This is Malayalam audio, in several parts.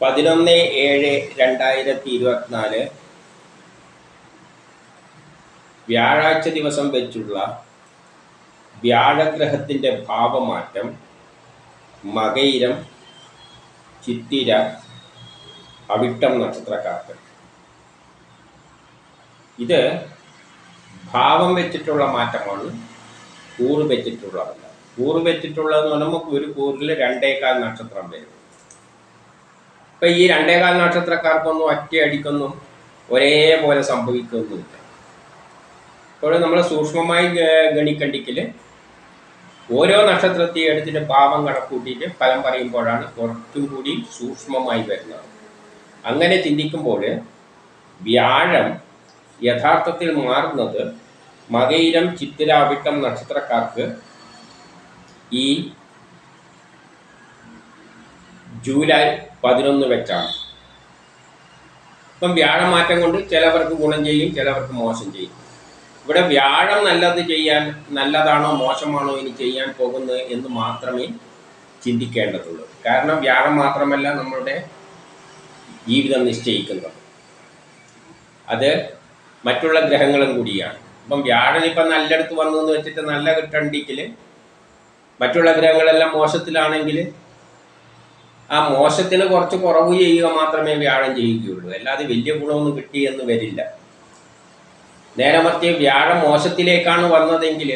പതിനൊന്ന് ഏഴ് രണ്ടായിരത്തി ഇരുപത്തിനാല് വ്യാഴാഴ്ച ദിവസം വെച്ചുള്ള വ്യാഴഗ്രഹത്തിന്റെ ഭാവമാറ്റം മകയിരം ചിത്തിര അവിട്ടം നക്ഷത്രക്കാർക്ക്. ഇത് ഭാവം വെച്ചിട്ടുള്ള മാറ്റമാണ് കൂറ് വെച്ചിട്ടുള്ളതല്ല. കൂറ് വെച്ചിട്ടുള്ളതെന്ന് പറയുമ്പോൾ ഒരു കൂറിൽ രണ്ടേകാൽ നക്ഷത്രം വരും. ഇപ്പം ഈ രണ്ടേകാൽ നക്ഷത്രക്കാർക്കൊന്നും ഒറ്റയടിക്കൊന്നും ഒരേപോലെ സംഭവിക്കൊന്നുമില്ല ഇപ്പോൾ നമ്മൾ സൂക്ഷ്മമായി ഗണിക്കണ്ടെങ്കിൽ ഓരോ നക്ഷത്രത്തെ എടുത്തിട്ട് പാപം കണക്കൂട്ടിയിട്ട് ഫലം പറയുമ്പോഴാണ് കുറച്ചും കൂടി സൂക്ഷ്മമായി വരുന്നത്. അങ്ങനെ ചിന്തിക്കുമ്പോൾ വ്യാഴം യഥാർത്ഥത്തിൽ മാറുന്നത് മകയിരം ചിത്തിരാവിട്ടം നക്ഷത്രക്കാർക്ക് ഈ ജൂലൈ പതിനൊന്ന് വെച്ചാണ്. ഇപ്പം വ്യാഴമാറ്റം കൊണ്ട് ചിലവർക്ക് ഗുണം ചെയ്യും ചിലവർക്ക് മോശം ചെയ്യും. ഇവിടെ വ്യാഴം നല്ലത് ചെയ്യാൻ നല്ലതാണോ മോശമാണോ ഇനി ചെയ്യാൻ പോകുന്നത് എന്ന് മാത്രമേ ചിന്തിക്കേണ്ടതുള്ളൂ. കാരണം വ്യാഴം മാത്രമല്ല നമ്മളുടെ ജീവിതം നിശ്ചയിക്കുന്നത്. അത് മറ്റുള്ള ഗ്രഹങ്ങളും കൂടിയാണ്. ഇപ്പം വ്യാഴൻ ഇപ്പം നല്ലയിടത്ത് വന്നു എന്ന് വെച്ചിട്ട് നല്ല കിട്ടണ്ടെങ്കിൽ മറ്റുള്ള ഗ്രഹങ്ങളെല്ലാം മോശത്തിലാണെങ്കിൽ ആ മോശത്തിന് കുറച്ച് കുറവ് ചെയ്യുക മാത്രമേ വ്യാഴം ചെയ്യുകയുള്ളൂ അല്ലാതെ വലിയ ഗുണമൊന്നും കിട്ടി എന്ന് വരില്ല. നേരെ മറിച്ച് വ്യാഴം മോശത്തിലേക്കാണ് വന്നതെങ്കിൽ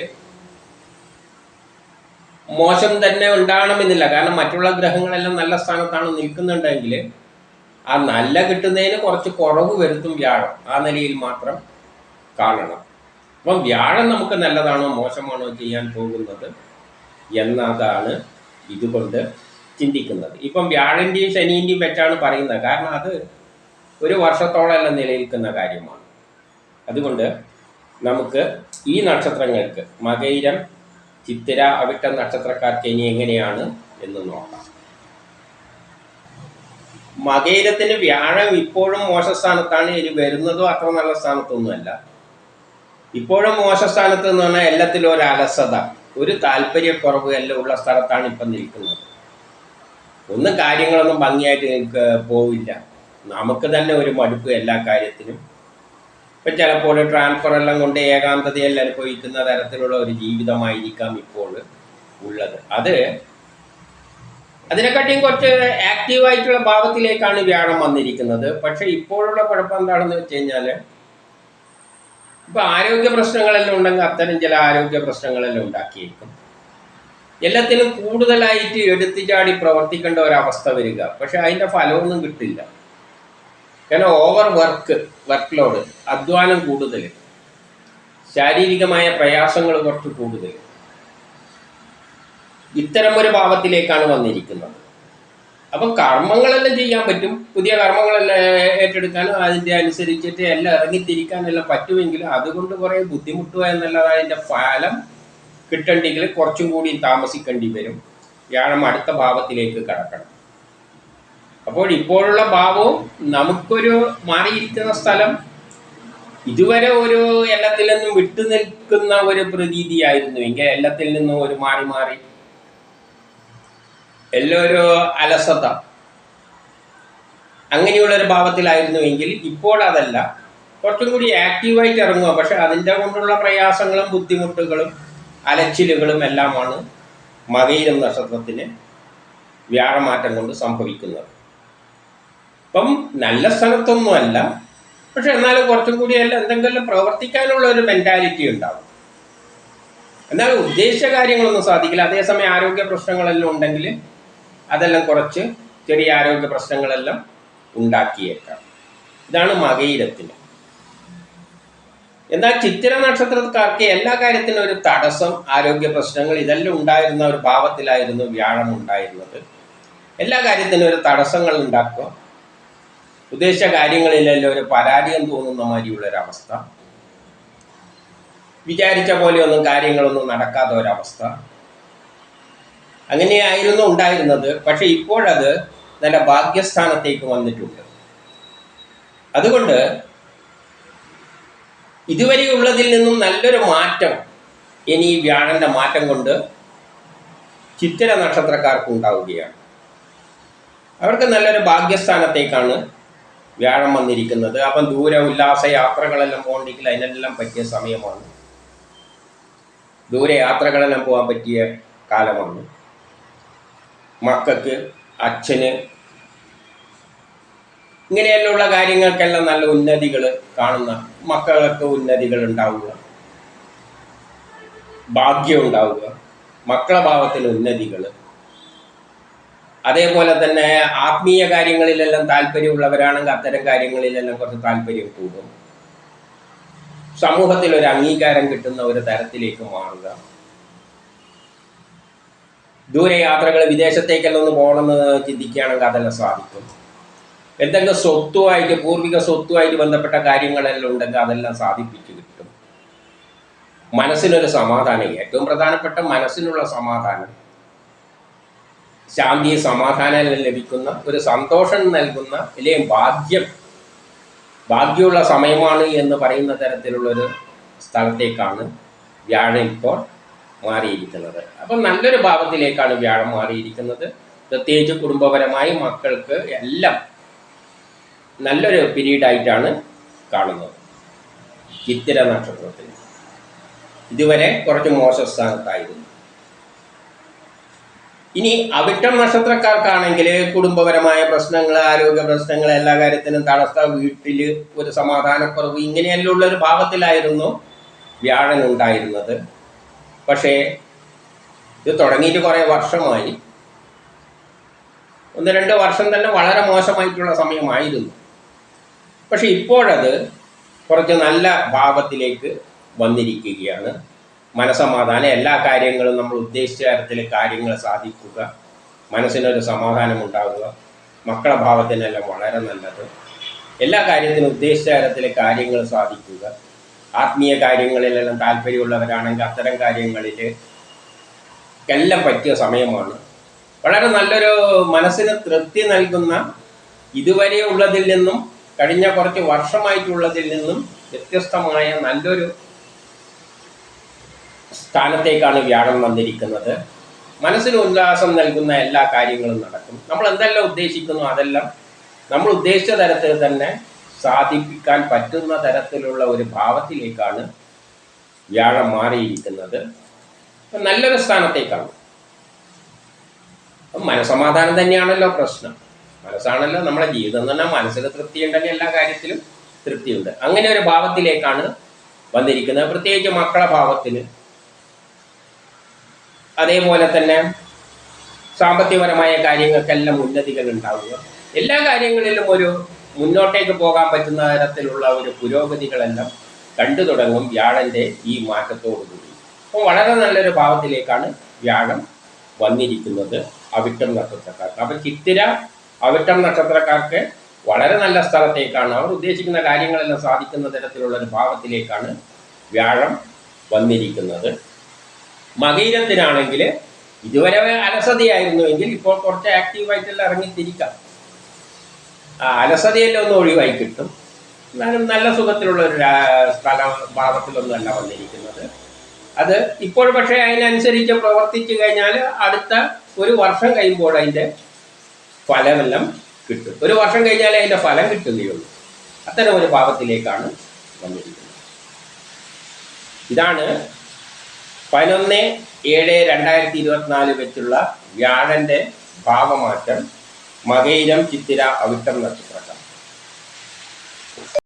മോശം തന്നെ ഉണ്ടാകണമെന്നില്ല. കാരണം മറ്റുള്ള ഗ്രഹങ്ങളെല്ലാം നല്ല സ്ഥാനത്താണ് നിൽക്കുന്നുണ്ടെങ്കിൽ ആ നല്ല കിട്ടുന്നതിന് കുറച്ച് കുറവ് വരുത്തും വ്യാഴം ആ നിലയിൽ മാത്രം കാണണം. അപ്പം വ്യാഴം നമുക്ക് നല്ലതാണോ മോശമാണോ ചെയ്യാൻ പോകുന്നത് എന്നതാണ് ഇതുകൊണ്ട് ചിന്തിക്കുന്നത്. ഇപ്പം വ്യാഴന്റെയും ശനീന്റെയും വെച്ചാണ് പറയുന്നത്. കാരണം അത് ഒരു വർഷത്തോളമെല്ലാം നിലനിൽക്കുന്ന കാര്യമാണ്. അതുകൊണ്ട് നമുക്ക് ഈ നക്ഷത്രങ്ങൾക്ക് മകൈരം ചിത്തിര അവിട്ട നക്ഷത്രക്കാർക്ക് ഇനി എങ്ങനെയാണ് എന്ന് നോക്കാം. മകയിരത്തിന് വ്യാഴം ഇപ്പോഴും മോശസ്ഥാനത്താണ് ഇനി വരുന്നതും അത്ര നല്ല സ്ഥാനത്തൊന്നുമല്ല. ഇപ്പോഴും മോശസ്ഥാനത്ത് എന്ന് പറഞ്ഞാൽ എല്ലാത്തിലും ഒരു അലസത ഒരു താല്പര്യക്കുറവ് എല്ലാം ഉള്ള സ്ഥലത്താണ് ഇപ്പം നിൽക്കുന്നത്. ഒന്നും കാര്യങ്ങളൊന്നും ഭംഗിയായിട്ട് പോവില്ല. നമുക്ക് തന്നെ ഒരു മടുപ്പ് എല്ലാ കാര്യത്തിനും. ഇപ്പം ചിലപ്പോൾ ട്രാൻസ്ഫർ എല്ലാം കൊണ്ട് ഏകാന്തതയെല്ലാം അനുഭവിക്കുന്ന തരത്തിലുള്ള ഒരു ജീവിതമായിരിക്കാം ഇപ്പോൾ ഉള്ളത്. അത് അതിനെക്കാട്ടിയും കുറച്ച് ആക്റ്റീവായിട്ടുള്ള ഭാവത്തിലേക്കാണ് വ്യാഴം വന്നിരിക്കുന്നത്. പക്ഷെ ഇപ്പോഴുള്ള കുഴപ്പം എന്താണെന്ന് വെച്ച് കഴിഞ്ഞാൽ ഇപ്പം ആരോഗ്യ പ്രശ്നങ്ങളെല്ലാം ഉണ്ടെങ്കിൽ അത്തരം ചില ആരോഗ്യ പ്രശ്നങ്ങളെല്ലാം ഉണ്ടാക്കിയേക്കും. എല്ലാത്തിനും കൂടുതലായിട്ട് എടുത്തു ചാടി പ്രവർത്തിക്കേണ്ട ഒരവസ്ഥ വരിക. പക്ഷെ അതിന്റെ ഫലമൊന്നും കിട്ടില്ല. കാരണം ഓവർ വർക്ക് വർക്ക് ലോഡ് അധ്വാനം കൂടുതൽ. ശാരീരികമായ പ്രയാസങ്ങൾ കുറച്ച് കൂടുതൽ. ഇത്തരം ഒരു ഭാവത്തിലേക്കാണ് വന്നിരിക്കുന്നത്. അപ്പം കർമ്മങ്ങളെല്ലാം ചെയ്യാൻ പറ്റും. പുതിയ കർമ്മങ്ങളെല്ലാം ഏറ്റെടുക്കാനും അതിന്റെ അനുസരിച്ചിട്ട് എല്ലാം ഇറങ്ങിത്തിരിക്കാനെല്ലാം പറ്റുമെങ്കിലും അതുകൊണ്ട് കുറേ ബുദ്ധിമുട്ടുക എന്നുള്ളത് അതിന്റെ ഫലം. കിട്ടണ്ടെങ്കിൽ കുറച്ചും കൂടി താമസിക്കേണ്ടി വരും. വ്യാഴം അടുത്ത ഭാവത്തിലേക്ക് കടക്കണം. അപ്പോൾ ഇപ്പോഴുള്ള ഭാവവും നമുക്കൊരു മാറിയിരിക്കുന്ന സ്ഥലം ഇതുവരെ ഒരു എല്ലാത്തിൽ നിന്നും വിട്ടു നിൽക്കുന്ന ഒരു പ്രതീതിയായിരുന്നു. എങ്കിൽ എല്ലാത്തിൽ നിന്നും ഒരു മാറി മാറി. എല്ലൊരു അലസത. അങ്ങനെയുള്ളൊരു ഭാവത്തിലായിരുന്നുവെങ്കിൽ ഇപ്പോൾ അതല്ല. കുറച്ചും കൂടി ആക്റ്റീവായിട്ട് ഇറങ്ങുക. പക്ഷെ അതിന്റെ കൊണ്ടുള്ള പ്രയാസങ്ങളും ബുദ്ധിമുട്ടുകളും അലച്ചിലുകളും എല്ലാമാണ് മകയിരം നക്ഷത്രത്തിന് വ്യാഴമാറ്റം കൊണ്ട് സംഭവിക്കുന്നത്. ഇപ്പം നല്ല സ്ഥലത്തൊന്നുമല്ല. പക്ഷെ എന്നാലും കുറച്ചും കൂടി അല്ല എന്തെങ്കിലും പ്രവർത്തിക്കാനുള്ള ഒരു മെന്റാലിറ്റി ഉണ്ടാവും. എന്നാൽ ഉദ്ദേശിച്ച കാര്യങ്ങളൊന്നും സാധിക്കില്ല. അതേസമയം ആരോഗ്യ പ്രശ്നങ്ങളെല്ലാം ഉണ്ടെങ്കിൽ അതെല്ലാം കുറച്ച് ചെറിയ ആരോഗ്യ പ്രശ്നങ്ങളെല്ലാം ഉണ്ടാക്കിയേക്കാം. ഇതാണ് മകയിരത്തിന്. എന്നാൽ ചിത്തിര നക്ഷത്രക്കാർക്ക് എല്ലാ കാര്യത്തിനും ഒരു തടസ്സം ആരോഗ്യ പ്രശ്നങ്ങൾ ഇതെല്ലാം ഉണ്ടായിരുന്ന ഒരു ഭാവത്തിലായിരുന്നു വ്യാഴം ഉണ്ടായിരുന്നത്. എല്ലാ കാര്യത്തിനും ഒരു തടസ്സങ്ങൾ ഉണ്ടാക്കുക. ഉദ്ദേശിച്ച കാര്യങ്ങളിലെല്ലാം ഒരു പരാജയം തോന്നുന്ന മാതിരിയുള്ള ഒരവസ്ഥ വിചാരിച്ച പോലെയൊന്നും കാര്യങ്ങളൊന്നും നടക്കാത്ത ഒരവസ്ഥ. അങ്ങനെയായിരുന്നു ഉണ്ടായിരുന്നത്. പക്ഷെ ഇപ്പോഴത് നല്ല ഭാഗ്യസ്ഥാനത്തേക്ക് വന്നിട്ടുണ്ട്. അതുകൊണ്ട് ഇതുവരെയുള്ളതിൽ നിന്നും നല്ലൊരു മാറ്റം ഇനി ഈ മാറ്റം കൊണ്ട് ചിത്തിര നക്ഷത്രക്കാർക്ക് ഉണ്ടാവുകയാണ് അവർക്ക് നല്ലൊരു ഭാഗ്യസ്ഥാനത്തേക്കാണ് വ്യാഴം വന്നിരിക്കുന്നത്. അപ്പം ദൂര ഉല്ലാസ യാത്രകളെല്ലാം പോകണമെങ്കിൽ അതിനെല്ലാം പറ്റിയ സമയമാണ്. ദൂരെ യാത്രകളെല്ലാം പോകാൻ പറ്റിയ കാലമാണ്. മക്കൾക്ക് അച്ഛന് ഇങ്ങനെയെല്ലാമുള്ള കാര്യങ്ങൾക്കെല്ലാം നല്ല ഉന്നതികൾ കാണുന്ന മക്കൾക്ക് ഉന്നതികൾ ഉണ്ടാവുക. ഭാഗ്യം ഉണ്ടാവുക. മക്കളഭാവത്തിൽ ഉന്നതികൾ അതേപോലെ തന്നെ ആത്മീയ കാര്യങ്ങളിലെല്ലാം താല്പര്യമുള്ളവരാണെങ്കിൽ അത്തരം കാര്യങ്ങളിലെല്ലാം കുറച്ച് താല്പര്യം കൂടും. സമൂഹത്തിൽ ഒരു അംഗീകാരം കിട്ടുന്ന ഒരു തരത്തിലേക്ക് മാറുക. ദൂരയാത്രകൾ വിദേശത്തേക്കെല്ലാം ഒന്ന് പോകണമെന്ന് ചിന്തിക്കുകയാണെങ്കിൽ അതെല്ലാം സാധിക്കും. എന്തെങ്കിലും സ്വത്തുമായിട്ട് പൂർവിക സ്വത്തുമായിട്ട് ബന്ധപ്പെട്ട കാര്യങ്ങളെല്ലാം ഉണ്ടെങ്കിൽ അതെല്ലാം സാധിപ്പിച്ചു കിട്ടും. മനസ്സിനൊരു സമാധാനം ഏറ്റവും പ്രധാനപ്പെട്ട മനസ്സിനുള്ള സമാധാനം ശാന്തി സമാധാനം ലഭിക്കുന്ന ഒരു സന്തോഷം നൽകുന്ന അല്ലെങ്കിൽ ഭാഗ്യം ഭാഗ്യമുള്ള സമയമാണ് എന്ന് പറയുന്ന തരത്തിലുള്ളൊരു സ്ഥലത്തേക്കാണ് വ്യാഴം ഇപ്പോൾ മാറിയിരിക്കുന്നത്. അപ്പം നല്ലൊരു ഭാവത്തിലേക്കാണ് വ്യാഴം മാറിയിരിക്കുന്നത്. പ്രത്യേകിച്ച് കുടുംബപരമായി മക്കൾക്ക് എല്ലാം നല്ലൊരു പീരീഡായിട്ടാണ് കാണുന്നത്. ചിത്തിര നക്ഷത്രത്തിൽ ഇതുവരെ കുറച്ച് മോശ സ്ഥാനത്തായിരുന്നു. ഇനി അവിട്ടം നക്ഷത്രക്കാർക്കാണെങ്കിൽ കുടുംബപരമായ പ്രശ്നങ്ങൾ ആരോഗ്യ പ്രശ്നങ്ങൾ എല്ലാ കാര്യത്തിനും തടസ്സ വീട്ടിൽ ഒരു സമാധാനക്കുറവ് ഇങ്ങനെയെല്ലാം ഒരു ഭാവത്തിലായിരുന്നു വ്യാഴൻ ഉണ്ടായിരുന്നത്. പക്ഷേ ഇത് തുടങ്ങിയിട്ട് കുറേ വർഷമായി. ഒന്ന് രണ്ട് വർഷം തന്നെ വളരെ മോശമായിട്ടുള്ള സമയമായിരുന്നു. പക്ഷെ ഇപ്പോഴത് കുറച്ച് നല്ല ഭാവത്തിലേക്ക് വന്നിരിക്കുകയാണ്. മനസമാധാനം എല്ലാ കാര്യങ്ങളും നമ്മൾ ഉദ്ദേശിച്ച തരത്തിൽ കാര്യങ്ങൾ സാധിക്കുക മനസ്സിനൊരു സമാധാനം ഉണ്ടാകുക മക്കളെ ഭാവത്തിനെല്ലാം വളരെ നല്ലത്. എല്ലാ കാര്യത്തിനും ഉദ്ദേശിച്ച തരത്തിൽ കാര്യങ്ങൾ സാധിക്കുക. ആത്മീയ കാര്യങ്ങളിലെല്ലാം താല്പര്യമുള്ളവരാണെങ്കിൽ അത്തരം കാര്യങ്ങളിൽ എല്ലാം പറ്റിയ സമയമാണ്. വളരെ നല്ലൊരു മനസ്സിന് തൃപ്തി നൽകുന്ന ഇതുവരെ ഉള്ളതിൽ നിന്നും കഴിഞ്ഞ കുറച്ച് വർഷമായിട്ടുള്ളതിൽ നിന്നും വ്യത്യസ്തമായ നല്ലൊരു സ്ഥാനത്തേക്കാണ് വ്യാഴം വന്നിരിക്കുന്നത്. മനസ്സിന് ഉല്ലാസം നൽകുന്ന എല്ലാ കാര്യങ്ങളും നടക്കും. നമ്മൾ എന്തെല്ലാം ഉദ്ദേശിക്കുന്നു അതെല്ലാം നമ്മൾ ഉദ്ദേശിച്ച തരത്തിൽ തന്നെ സാധിപ്പിക്കാൻ പറ്റുന്ന തരത്തിലുള്ള ഒരു ഭാവത്തിലേക്കാണ് വ്യാഴം മാറിയിരിക്കുന്നത്. നല്ലൊരു സ്ഥാനത്തേക്കാണ്. മനസമാധാനം തന്നെയാണല്ലോ പ്രശ്നം. മനസ്സാണല്ലോ നമ്മുടെ ജീവിതം എന്ന് പറഞ്ഞാൽ മനസ്സിന് തൃപ്തി ഉണ്ടെങ്കിൽ എല്ലാ കാര്യത്തിലും തൃപ്തിയുണ്ട് അങ്ങനെ ഒരു ഭാവത്തിലേക്കാണ് വന്നിരിക്കുന്നത്. പ്രത്യേകിച്ച് മക്കളെ ഭാവത്തിന് അതേപോലെ തന്നെ സാമ്പത്തികപരമായ കാര്യങ്ങൾക്കെല്ലാം ഉന്നതികൾ ഉണ്ടാവുക. എല്ലാ കാര്യങ്ങളിലും ഒരു മുന്നോട്ടേക്ക് പോകാൻ പറ്റുന്ന തരത്തിലുള്ള ഒരു പുരോഗതികളെല്ലാം കണ്ടു തുടങ്ങും വ്യാഴന്റെ ഈ മാറ്റത്തോടുകൂടി അപ്പോൾ വളരെ നല്ലൊരു ഭാവത്തിലേക്കാണ് വ്യാഴം വന്നിരിക്കുന്നത്. അവിട്ടം നക്ഷത്രക്കാർക്ക്. അപ്പം ചിത്തിര അവിട്ടം നക്ഷത്രക്കാർക്ക് വളരെ നല്ല സ്ഥലത്തേക്കാണ് അവർ ഉദ്ദേശിക്കുന്ന കാര്യങ്ങളെല്ലാം സാധിക്കുന്ന തരത്തിലുള്ള ഒരു ഭാവത്തിലേക്കാണ് വ്യാഴം വന്നിരിക്കുന്നത്. മകീരത്തിനാണെങ്കിൽ ഇതുവരെ അലസതയായിരുന്നുവെങ്കിൽ ഇപ്പോൾ കുറച്ച് ആക്റ്റീവായിട്ടെല്ലാം ഇറങ്ങിത്തിരിക്കാം. അലസതയെല്ലാം ഒന്ന് ഒഴിവായി കിട്ടും. എന്നാലും നല്ല സുഖത്തിലുള്ള ഒരു സ്ഥല ഭാവത്തിലൊന്നുമല്ല വന്നിരിക്കുന്നത്. അത് ഇപ്പോൾ പക്ഷേ അതിനനുസരിച്ച് പ്രവർത്തിച്ചു കഴിഞ്ഞാൽ അടുത്ത ഒരു വർഷം കഴിയുമ്പോൾ അതിന്റെ ഫലമെല്ലാം കിട്ടും. ഒരു വർഷം കഴിഞ്ഞാലേ അതിന്റെ ഫലം കിട്ടുകയുള്ളൂ. അത്തരം ഒരു പാപത്തിലേക്കാണ് വന്നിരിക്കുന്നത്. ഇതാണ് പതിനൊന്ന് ഏഴ് രണ്ടായിരത്തി ഇരുപത്തിനാല് വെച്ചുള്ള വ്യാഴന്റെ ഭാവമാറ്റം മകയിരം ചിത്തിര അവിട്ടം നക്ഷത്രക്കാർ.